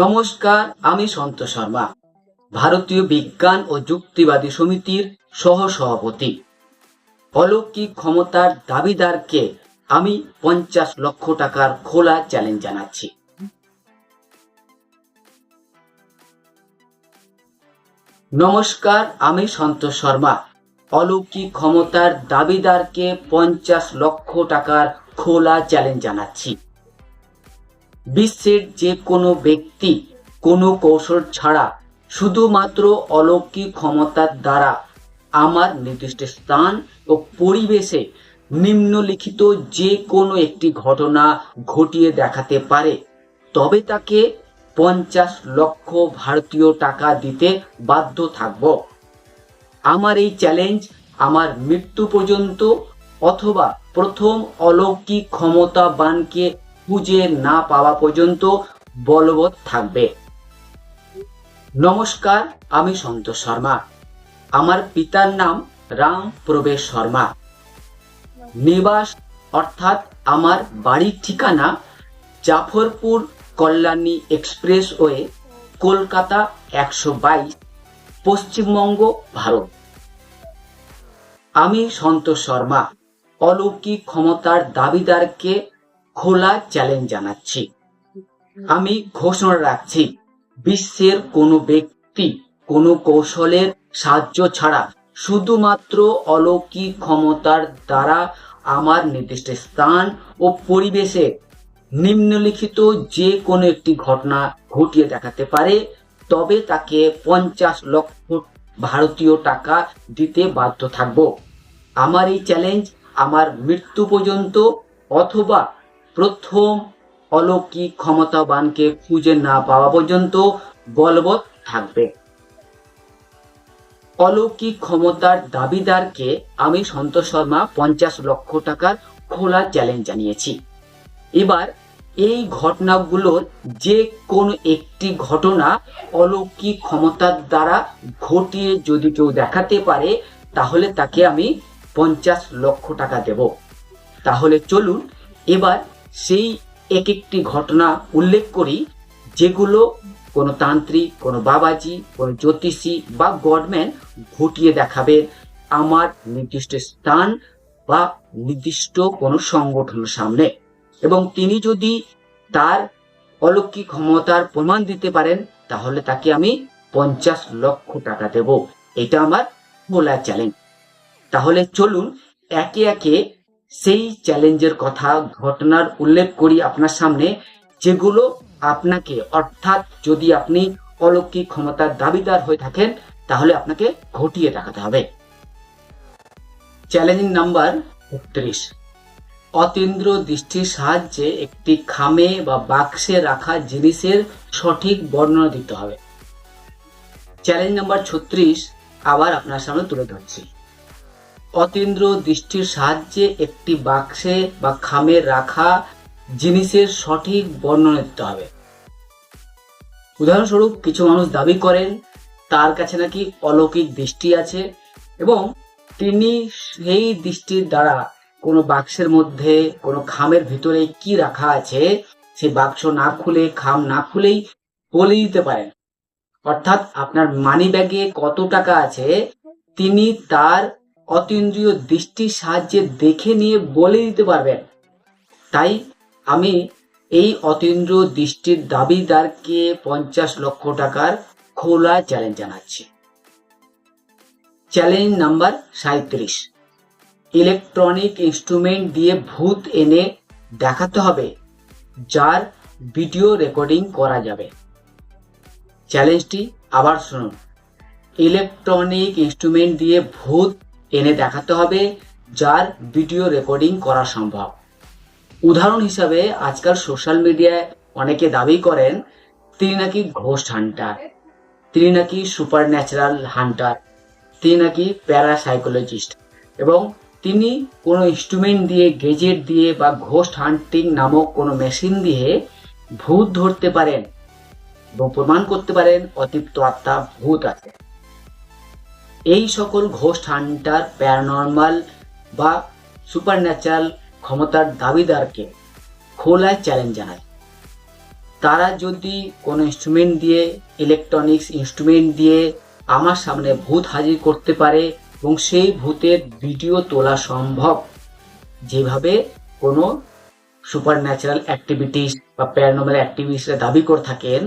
নমস্কার, আমি সন্তোষ শর্মা। ভারতীয় বিজ্ঞান ও যুক্তিবাদী সমিতির সহ সভাপতি অলৌকিক ক্ষমতার দাবিদারকে আমি পঞ্চাশ লক্ষ টাকার খোলা চ্যালেঞ্জ জানাচ্ছি। নমস্কার, আমি সন্তোষ শর্মা। অলৌকিক ক্ষমতার দাবিদারকে পঞ্চাশ লক্ষ টাকার খোলা চ্যালেঞ্জ জানাচ্ছি। বিশ্বের যে কোনো ব্যক্তি কোনো কৌশল ছাড়া শুধুমাত্র অলৌকিক ক্ষমতার দ্বারা আমার নির্দিষ্ট স্থান ও পরিবেশে নিম্নলিখিত যে কোনো একটি ঘটনা ঘটিয়ে দেখাতে পারে। তবে তাকে পঞ্চাশ লক্ষ ভারতীয় টাকা দিতে বাধ্য থাকব। আমার এই চ্যালেঞ্জ আমার মৃত্যু পর্যন্ত অথবা প্রথম অলৌকিক ক্ষমতাবানকে খুঁজে না পাওয়া পর্যন্ত বলবৎ থাকবে। নমস্কার, আমি সন্তোষ শর্মা। আমার পিতার নাম রাম প্রবেশ শর্মা। নিবাস, অর্থাৎ আমার বাড়ির ঠিকানা জাফরপুর কল্যাণী এক্সপ্রেসওয়ে কলকাতা একশো বাইশ, পশ্চিমবঙ্গ, ভারত। আমি সন্তোষ শর্মা। অলৌকিক ক্ষমতার দাবিদারকে খোলা চ্যালেঞ্জ জানাচ্ছি। আমি ঘোষণা রাখছি, বিশ্বের কোনো ব্যক্তি কোনো কৌশলের সাহায্য ছাড়া শুধুমাত্র অলৌকিক ক্ষমতার দ্বারা আমার নির্দিষ্ট স্থান ও পরিবেশে নিম্নলিখিত যে কোনো একটি ঘটনা ঘটিয়ে দেখাতে পারে, তবে তাকে পঞ্চাশ লক্ষ ভারতীয় টাকা দিতে বাধ্য থাকব। আমার এই চ্যালেঞ্জ আমার মৃত্যু পর্যন্ত অথবা প্রথম অলৌকিক ক্ষমতাবানকে খুঁজে না পাওয়া পর্যন্ত বলবৎ থাকবে। অলৌকিক ক্ষমতার দাবিদারকে আমি সন্তোষ শর্মা পঞ্চাশ লক্ষ টাকার খোলা চ্যালেঞ্জ জানিয়েছি। এবার এই ঘটনাগুলোর যে কোনো একটি ঘটনা অলৌকিক ক্ষমতার দ্বারা ঘটিয়ে যদি কেউ দেখাতে পারে, তাহলে তাকে আমি পঞ্চাশ লক্ষ টাকা দেব। তাহলে চলুন এবার সেই এক একটি ঘটনা উল্লেখ করি, যেগুলো কোনো তান্ত্রিক, কোনো বাবাজি, কোনো জ্যোতিষী বা গডম্যান ঘটিয়ে দেখাবে। আমার নির্দিষ্ট স্থান বা নির্দিষ্ট কোনো সংগঠনের সামনে। এবং তিনি যদি তার অলৌকিক ক্ষমতার প্রমাণ দিতে পারেন, তাহলে তাকে আমি পঞ্চাশ লক্ষ টাকা দেব। এটা আমার বলা চ্যালেঞ্জ তাহলে চলুন একে একে সেই চ্যালেঞ্জের কথা, ঘটনার উল্লেখ করি আপনার সামনে, যেগুলো আপনাকে, অর্থাৎ যদি আপনি অলৌকিক ক্ষমতার দাবিদার হয়ে থাকেন, তাহলে আপনাকে ঘটিয়ে দেখাতে হবে। চ্যালেঞ্জিং নাম্বার একত্রিশ। অতীন্দ্র দৃষ্টির সাহায্যে একটি খামে বা বাক্সে রাখা জিনিসের সঠিক বর্ণনা দিতে হবে। চ্যালেঞ্জ নাম্বার ছত্রিশ, আবার আপনার সামনে তুলে ধরছি। অতীন্দ্র দৃষ্টির সাহায্যে একটি বাক্সে বা খামে রাখা জিনিসের সঠিক বর্ণনা দিতে হবে। উদাহরণস্বরূপ, কিছু মানুষ দাবি করেন, তার কাছে নাকি অলৌকিক দৃষ্টি আছে এবং তিনি সেই দৃষ্টির দ্বারা কোনো বাক্সের মধ্যে, কোনো খামের ভিতরে কি রাখা আছে সেই বাক্স না খুলে, খাম না খুলেই বলে দিতে পারেন। অর্থাৎ আপনার মানি ব্যাগে কত টাকা আছে, তিনি তার অতীন্দ্রিয় দৃষ্টির সাহায্যে দেখে নিয়ে বলে দিতে পারবেন তাই আমি এই অতীন্দ্রিয় দৃষ্টির দাবিদারকে পঞ্চাশ লক্ষ টাকার খোলা চ্যালেঞ্জ জানাচ্ছি। চ্যালেঞ্জ নাম্বার সাঁত্রিশ ইলেকট্রনিক ইনস্ট্রুমেন্ট দিয়ে ভূত এনে দেখাতে হবে, যার ভিডিও রেকর্ডিং করা যাবে। চ্যালেঞ্জটি আবার শুনুন। ইলেকট্রনিক ইনস্ট্রুমেন্ট দিয়ে ভূত এনে দেখাতে হবে যার ভিডিও রেকর্ডিং করা সম্ভব। উদাহরণ হিসাবে আজকাল সোশ্যাল মিডিয়ায় অনেকে দাবি করেন, তিনি নাকি ঘোস্ট হান্টার, তিনি নাকি সুপার ন্যাচারাল হান্টার, তিনি নাকি প্যারাসাইকোলজিস্ট এবং তিনি কোনো ইনস্ট্রুমেন্ট দিয়ে, গেজেট দিয়ে বা ঘোস্ট হান্টিং নামক কোনো মেশিন দিয়ে ভূত ধরতে পারেন এবং প্রমাণ করতে পারেন অতিপ্ত আত্মা ভূত আছে। এই সকল ঘোস্ট হান্টার প্যারানর্মাল বা সুপার ন্যাচারাল ক্ষমতার দাবিদারকে খোলায় চ্যালেঞ্জ জানায়। তারা যদি কোনো ইনস্ট্রুমেন্ট দিয়ে ইলেকট্রনিক্স ইনস্ট্রুমেন্ট দিয়ে আমার সামনে ভূত হাজির করতে পারে এবং সেই ভূতের ভিডিও তোলা সম্ভব, যেভাবে কোনো সুপার ন্যাচারাল অ্যাক্টিভিটিস বা প্যারানর্মাল অ্যাক্টিভিটিসরা দাবি করে থাকেন,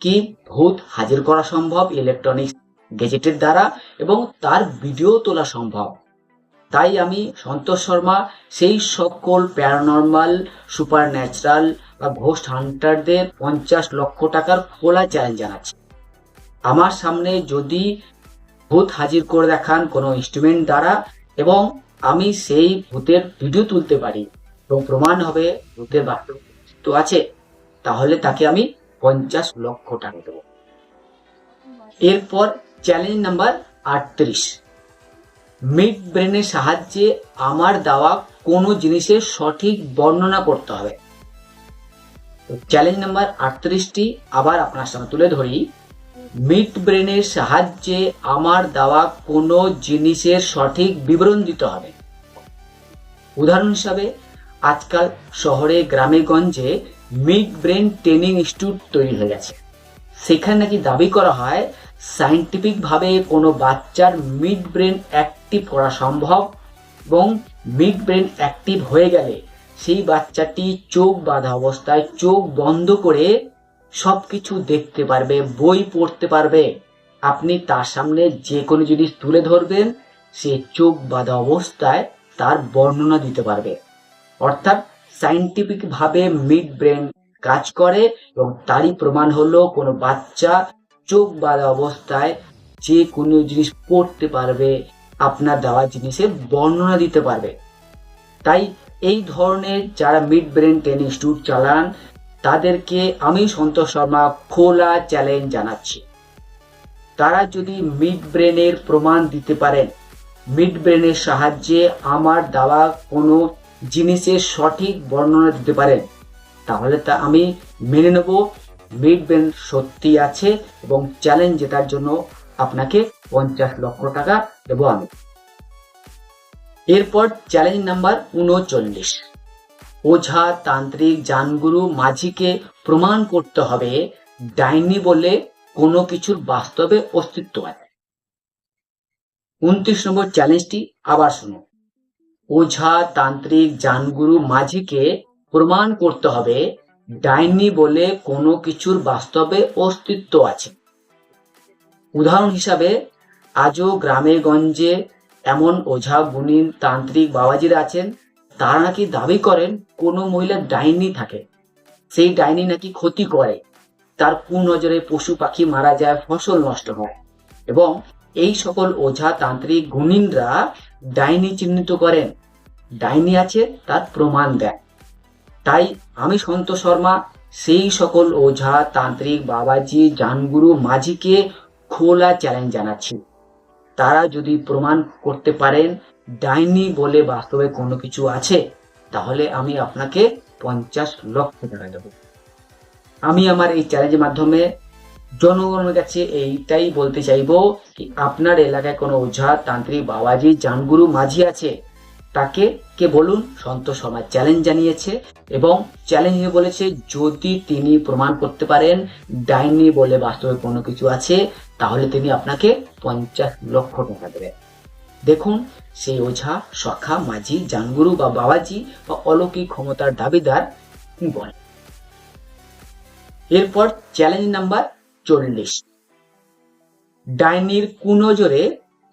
কি ভূত হাজির করা সম্ভব ইলেকট্রনিক্স গেজেটের দ্বারা এবং তার ভিডিও তোলা সম্ভব। তাই আমি সন্তোষ শর্মা, সেই সকল প্যারানর্মাল সুপার ন্যাচারাল বা ঘোস্ট হান্টারদের পঞ্চাশ লক্ষ টাকার খোলা চ্যালেঞ্জ জানাচ্ছি। আমার সামনে যদি ভূত হাজির করে দেখান কোনো ইনস্ট্রুমেন্ট দ্বারা এবং আমি সেই ভূতের ভিডিও তুলতে পারি এবং প্রমাণ হবে ভূতের বাস্তব তো আছে, তাহলে তাকে আমি পঞ্চাশ লক্ষ টাকা দেবো। এরপর চ্যালেঞ্জ নাম্বার আটত্রিশ। মিড ব্রেনের সাহায্যে আমার দেওয়া কোনো জিনিসের সঠিক বর্ণনা করতে হবে। চ্যালেঞ্জ নাম্বার আটত্রিশটি আবার আপনার সামনে তুলে ধরি। মিড ব্রেনের সাহায্যে আমার দেওয়া কোনো জিনিসের সঠিক বিবরণ দিতে হবে। উদাহরণ হিসাবে, আজকাল শহরে, গ্রামে, গঞ্জে মিড ব্রেন ট্রেনিং ইনস্টিটিউট তৈরি হয়ে গেছে। সেখানে নাকি দাবি করা হয় সাইন্টিফিক ভাবে কোনো বাচ্চার মিড ব্রেন অ্যাক্টিভ করা সম্ভব এবং মিড ব্রেন অ্যাক্টিভ হয়ে গেলে সেই বাচ্চাটি চোখ বাঁধা অবস্থায় চোখ বন্ধ করে সব কিছু দেখতে পারবে, বই পড়তে পারবে। আপনি তার সামনে যে কোনো জিনিস তুলে ধরবেন, সে চোখ বাঁধা অবস্থায় তার বর্ণনা দিতে পারবে। অর্থাৎ সাইন্টিফিক ভাবে মিড ব্রেন কাজ করে এবং তারই প্রমাণ হলো কোনো বাচ্চা চোখ বাঁধা অবস্থায় যে কোনো জিনিস পড়তে পারবে, আপনার দেওয়া জিনিসের বর্ণনা দিতে পারবে। তাই এই ধরনের যারা মিড ব্রেন ট্রেনিং চালান, তাদেরকে আমি সন্তোষ শর্মা খোলা চ্যালেঞ্জ জানাচ্ছি। তারা যদি মিড ব্রেনের প্রমাণ দিতে পারেন মিড ব্রেনের সাহায্যে আমার দেওয়া কোনো জিনিসের সঠিক বর্ণনা দিতে পারেন, তাহলে তা আমি মেনে নেব। মিড ব্রেন সত্যি আছে এবং চ্যালেঞ্জ জেতার জন্য আপনাকে পঞ্চাশ লক্ষ টাকা দেবো আমি। এরপর চ্যালেঞ্জ নাম্বার উনচল্লিশ। ওঝা তান্ত্রিক জানগুরু মাঝিকে প্রমাণ করতে হবে ডাইনি বলে কোনো কিছুর বাস্তবে অস্তিত্ব আছে। উনত্রিশ নম্বর চ্যালেঞ্জটি আবার শুনুন। ওঝা তান্ত্রিক জানগুরু মাঝিকে প্রমাণ করতে হবে ডাইনি বলে কোনো কিছুর বাস্তবে অস্তিত্ব আছে। উদাহরণ হিসাবে, আজও গ্রামে গঞ্জে এমন ওঝা গুণিন তান্ত্রিক বাবাজিরা আছেন, তারা নাকি দাবি করেন কোনো মহিলার ডাইনি থাকে। সেই ডাইনি নাকি ক্ষতি করে। তার কুনজরে পশু পাখি মারা যায়, ফসল নষ্ট হয়। এবং এই সকল ওঝা তান্ত্রিক গুণিনরা ডাইনি চিহ্নিত করেন। ডাইনি আছে, তার প্রমাণ দেয়। তাই আমি সন্ত শর্মা, সেই সকল ওঝা তান্ত্রিক বাবাজি জানগুরু মাঝিকে খোলা চ্যালেঞ্জ জানাচ্ছি। তারা যদি প্রমাণ করতে পারেন, ডাইনি বলে বাস্তবে কোনো কিছু আছে, তাহলে আমি আপনাকে পঞ্চাশ লক্ষ টাকা দেব। আমি আমার এই চ্যালেঞ্জের মাধ্যমে জনগণের কাছে এইটাই বলতে চাইব, কি আপনার এলাকায় কোনো ওঝা তান্ত্রিক বাবাজি জানগুরু মাঝি আছে? তাকে কে বলুন? সন্তোষ সমাজ চ্যালেঞ্জ জানিয়েছে এবং চ্যালেঞ্জে বলেছে, যদি তিনি প্রমাণ করতে পারেন, ডাইনি বলে বাস্তবে কোনো কিছু আছে, তাহলে তিনি আপনাকে পঞ্চাশ লক্ষ টাকা দেবেন। দেখুন, সেই ওঝা, সখা, মাঝি, জানগুরু বা বাবাজি বা অলৌকিক ক্ষমতার দাবিদার কি বলে এরপর চ্যালেঞ্জ নাম্বার চল্লিশ। ডাইনির কুনজরে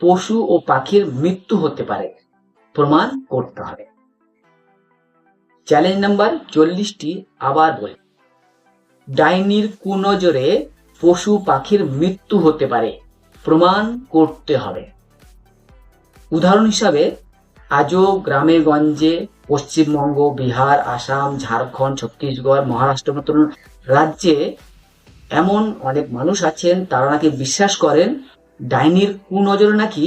পশু ও পাখির মৃত্যু হতে পারে। প্রমাণ করতে হবে। চ্যালেঞ্জ নাম্বার চল্লিশটি আবার বলি। ডাইনির কুনজরে পশু পাখির মৃত্যু হতে পারে, প্রমাণ করতে হবে। উদাহরণ হিসাবে, আজও গ্রামে গঞ্জে পশ্চিমবঙ্গ, বিহার, আসাম, ঝাড়খণ্ড, ছত্তিশগড়, মহারাষ্ট্র মতন রাজ্যে এমন অনেক মানুষ আছেন, তারা নাকি বিশ্বাস করেন, ডাইনির কুনজরে নাকি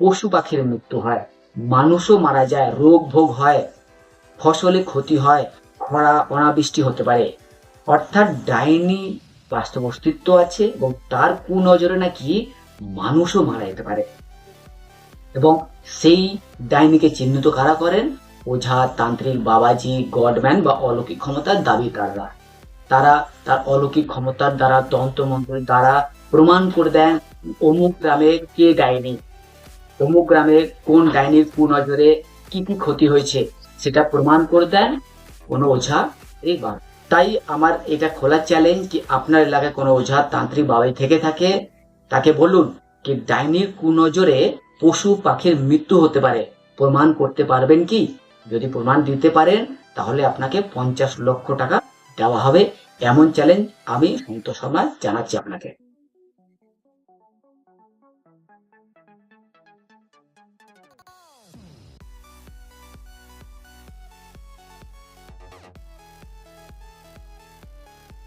পশু পাখির মৃত্যু হয়। মানুষও মারা যায়, রোগ ভোগ হয়, ফসলে ক্ষতি হয়, খরা, অনাবৃষ্টি হতে পারে। অর্থাৎ ডাইনি বাস্তব অস্তিত্ব আছে এবং তার কুনজরে নাকি মানুষও মারা যেতে পারে। এবং সেই ডাইনিকে চিহ্নিত কারা করেন? ওঝা, তান্ত্রিক বাবাজি, গডম্যান বা অলৌকিক ক্ষমতার দাবিদাররা। তারা তার অলৌকিক ক্ষমতার দ্বারা তন্ত্রমন্ত্রের দ্বারা প্রমাণ করে দেন, অমুক গ্রামে কে ডাইনি? অমুক গ্রামের কোন ডাইনির কুনজরে কি কি ক্ষতি হয়েছে সেটা প্রমাণ করে দেন কোনো ওঝা এইবার তাই আমার এটা খোলা চ্যালেঞ্জ কি আপনার এলাকায় কোনো ওঝা তান্ত্রিক বাবাই থেকে থাকে? তাকে বলুন কি ডাইনির কুনজরে পশু পাখির মৃত্যু হতে পারে। প্রমাণ করতে পারবেন কি? যদি প্রমাণ দিতে পারেন, তাহলে আপনাকে পঞ্চাশ লক্ষ টাকা দেওয়া হবে। এমন চ্যালেঞ্জ আমি সন্তোষ শর্মা জানাচ্ছি আপনাকে।